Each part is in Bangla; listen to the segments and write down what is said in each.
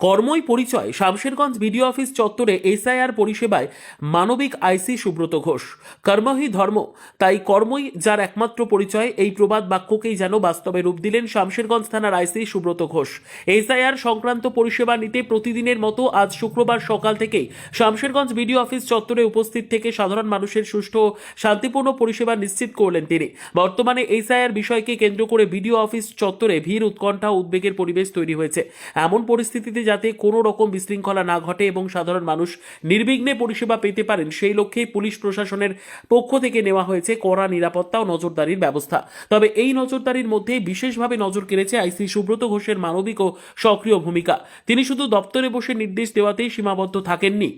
কর্মই পরিচয়, শামশেরগঞ্জ বিডিও অফিস চত্বরে এসআইআর পরিষেবায় মানবিক আইসি সুব্রত ঘোষ। কর্মহি ধর্ম, তাই কর্মই যার একমাত্র পরিচয়, এই প্রবাদ বাক্যকেই যেন বাস্তবে রূপ দিলেন শামশেরগঞ্জ থানার আইসি সুব্রত ঘোষ। এসআইআর সংক্রান্ত পরিষেবা নিতে প্রতিদিনের মতো আজ শুক্রবার সকাল থেকেই শামশেরগঞ্জ বিডিও অফিস চত্বরে উপস্থিত থেকে সাধারণ মানুষের সুষ্ঠু শান্তিপূর্ণ পরিষেবা নিশ্চিত করলেন তিনি। বর্তমানে এসআইআর বিষয়কে কেন্দ্র করে বিডিও অফিস চত্বরে ভিড়, উৎকণ্ঠা উদ্বেগের পরিবেশ তৈরি হয়েছে। এমন পরিস্থিতিতে যাতে কোনো রকম বিশৃঙ্খলা না ঘটে এবং সাধারণ মানুষ নির্বিঘ্নে পরিষেবা পেতে পারেন, সেই লক্ষ্যেই পুলিশ প্রশাসনের পক্ষ থেকে নেওয়া হয়েছে কড়া নিরাপত্তা ও নজরদারির ব্যবস্থা। তবে এই নজরদারির মধ্যে বিশেষভাবে নজর কেড়েছে আইসি সুব্রত ঘোষের মানবিক ও সক্রিয় ভূমিকা। তিনি শুধু দপ্তরে বসে নির্দেশ দেওয়াতেই সীমাবদ্ধ থাকেননি।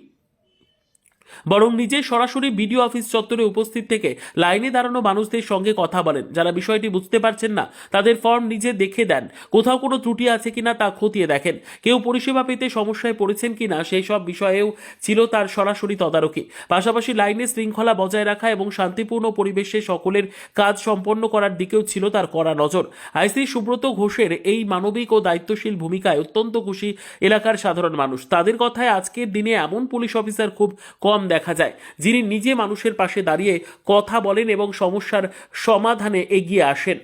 বরং নিজে সরাসরি বিডিও অফিস চত্বরে উপস্থিত থেকে লাইনে দাঁড়ানো মানুষদের সঙ্গে কথা বলেন। যারা বিষয়টি বুঝতে পারছেন না, তাদের ফর্ম নিজে দেখে দেন, কোথাও কোনো ত্রুটি আছে কিনা তা খতিয়ে দেখেন। কেউ পরিষেবা পেতে সমস্যায় পড়েছেন কিনা, সেই সব বিষয়েও ছিল তার সরাসরি তদারকি। পাশাপাশি লাইনে শৃঙ্খলা বজায় রাখা এবং শান্তিপূর্ণ পরিবেশে সকলের কাজ সম্পন্ন করার দিকেও ছিল তার কড়া নজর। আইসি সুব্রত ঘোষের এই মানবিক ও দায়িত্বশীল ভূমিকায় অত্যন্ত খুশি এলাকার সাধারণ মানুষ। তাদের কথায়, আজকের দিনে এমন পুলিশ অফিসার খুব কম দেখা যায়, যিনি নিজে মানুষের পাশে দাঁড়িয়ে কথা বলেন এবং সমস্যার সমাধানে এগিয়ে আসেন।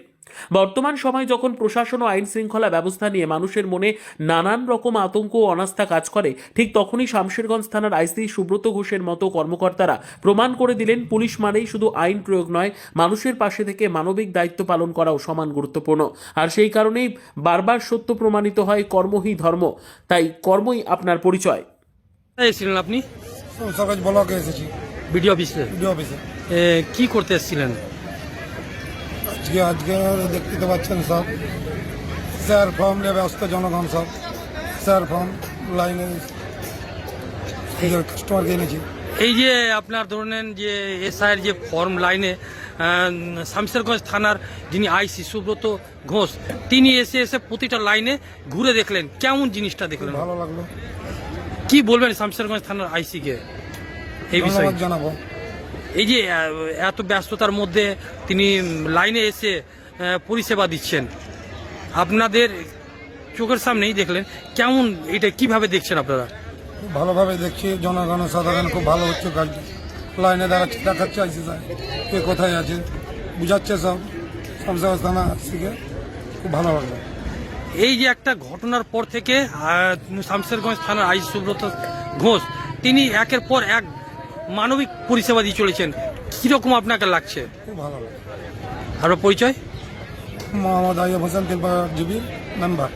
বর্তমান সময় যখন প্রশাসন ও আইন শৃঙ্খলা ব্যবস্থা নিয়ে মানুষের মনে নানান রকম আতঙ্ক ও অনাস্থা কাজ করে, ঠিক তখনই শামশেরগঞ্জ থানার আইসি সুব্রত ঘোষের মতো কর্মকর্তারা প্রমাণ করে দিলেন, পুলিশ মানেই শুধু আইন প্রয়োগ নয়, মানুষের পাশে থেকে মানবিক দায়িত্ব পালন করাও সমান গুরুত্বপূর্ণ। আর সেই কারণেই বারবার সত্য প্রমাণিত হয় কর্মই ধর্ম তাই কর্মই আপনার পরিচয়। আপনি? সকাল ব্লকে এসেছি বিডিও অফিসে? বিডিও অফিসে। এ, কি করতে এসেছিলেন? আজকে আজকে দেখতে তো পাচ্ছেন সব। স্যার ফর্ম নিয়ে ব্যস্ত জনগণ সব। স্যার ফর্ম লাইনে কাস্টমারকে এনেছি। এই যে আপনার ধরে নেন যে এসআইয়ের যে ফর্ম লাইনে আহ, থানার যিনি আইসি সুব্রত ঘোষ তিনি এসে এসে প্রতিটা লাইনে ঘুরে দেখলেন। কেমন জিনিসটা দেখলেন? ভালো লাগল। কি বলবেন শামশেরগঞ্জ থানার আইসিকে এই বিষয়ে। জানাব। এই যে এত ব্যস্ততার মধ্যে তিনি লাইনে এসে পরিষেবা দিচ্ছেন। আপনাদের চোখের সামনেই দেখলেন কেমন এটা কীভাবে দেখছেন আপনারা? খুব ভালোভাবে দেখছি জনগণ সাধারণ খুব ভালো হচ্ছে কাজটা লাইনে দাঁড়াচ্ছে দেখাচ্ছে আইসি স্যার কে কোথায় আছে বুঝাচ্ছে সব। শামসাবাদ থানা থেকে খুব ভালো লাগল। এই যে একটা ঘটনার পর থেকে শামসেরগঞ্জ থানার আইস সুব্রত ঘোষ তিনি একের পর এক মানবিক পরিষেবা দিয়ে চলেছেন। কীরকম আপনাকে লাগছে? খুব ভালো আপনার পরিচয়? মোহাম্মদ আইব হোসেন মেম্বার।